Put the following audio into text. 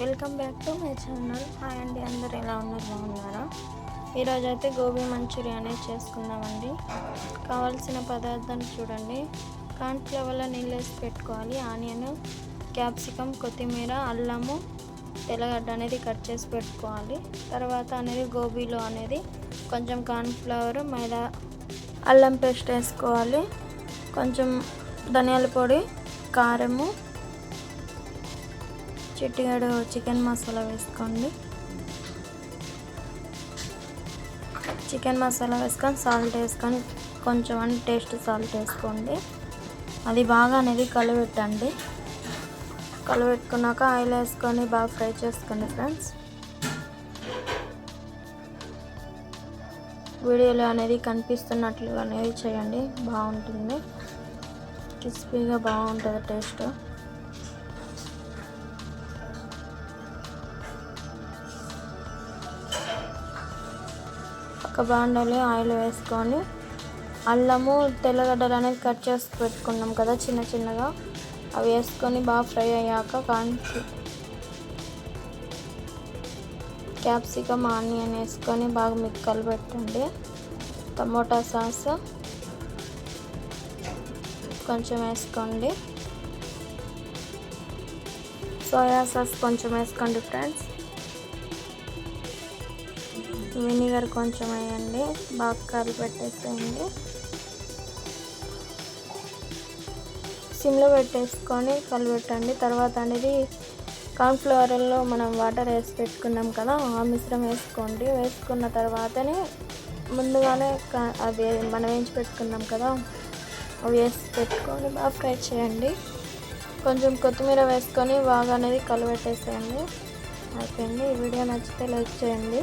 Welcome back to my channel. Hi అండి అందరు ఎలా ఉన్నారు? బాగున్నారా? ఈరోజు అయితే గోబీ మంచూరియా అనేది చేసుకుందామండి. కావాల్సిన పదార్థాలు చూడండి. కాన్ఫ్లవర్లో నీళ్ళు వేసి పెట్టుకోవాలి. ఆనియన్ క్యాప్సికమ్ కొత్తిమీర అల్లము తెల్లగడ్డ అనేది కట్ చేసి పెట్టుకోవాలి. తర్వాత అనేది గోబీలో అనేది కొంచెం కార్న్ఫ్లవర్ మైదా అల్లం పేస్ట్ వేసుకోవాలి. కొంచెం ధనియాల పొడి కారము చిట్టిగాడు చికెన్ మసాలా వేసుకోండి. చికెన్ మసాలా వేసుకొని సాల్ట్ వేసుకొని కొంచెం అని టేస్ట్ సాల్ట్ వేసుకోండి. అది బాగా అనేది కలబెట్టండి కలబెట్టుకున్నాక ఆయిల్ వేసుకొని బాగా ఫ్రై చేసుకోండి ఫ్రెండ్స్. వీడియోలో అనేది కనిపిస్తున్నట్లుగా అనేది చేయండి. బాగుంటుంది. క్రిస్పీగా బాగుంటుంది టేస్ట్. ఒక బాండలి ఆయిల్ వేసుకొని అల్లము తెల్లగడ్డలు అనేది కట్ చేసి పెట్టుకున్నాం కదా చిన్న చిన్నగా. అవి వేసుకొని బాగా ఫ్రై అయ్యాక కాన్ క్యాప్సికమ్ ఆనియన్ వేసుకొని బాగా మిక్కలు పెట్టండి టమోటా సాస్ కొంచెం వేసుకోండి. సోయా సాస్ కొంచెం వేసుకోండి ఫ్రెండ్స్. వినిగర్ కొంచెం వేయండి బాగా కలిపి పెట్టేసేయండి. సిమ్లో పెట్టేసుకొని కలిపెట్టండి తర్వాత అనేది కార్న్ఫ్లవర్లో మనం వాటర్ వేసి పెట్టుకున్నాం కదా ఆ మిశ్రమం వేసుకోండి. వేసుకున్న తర్వాతనే ముందుగానే అది మనం వేయించి పెట్టుకున్నాం కదా అవి వేసి పెట్టుకొని బాగా ఫ్రై చేయండి. కొంచెం కొత్తిమీర వేసుకొని బాగా అనేది కలిపెట్టేసేయండి. అయిపోయింది. ఈ వీడియో నచ్చితే లైక్ చేయండి.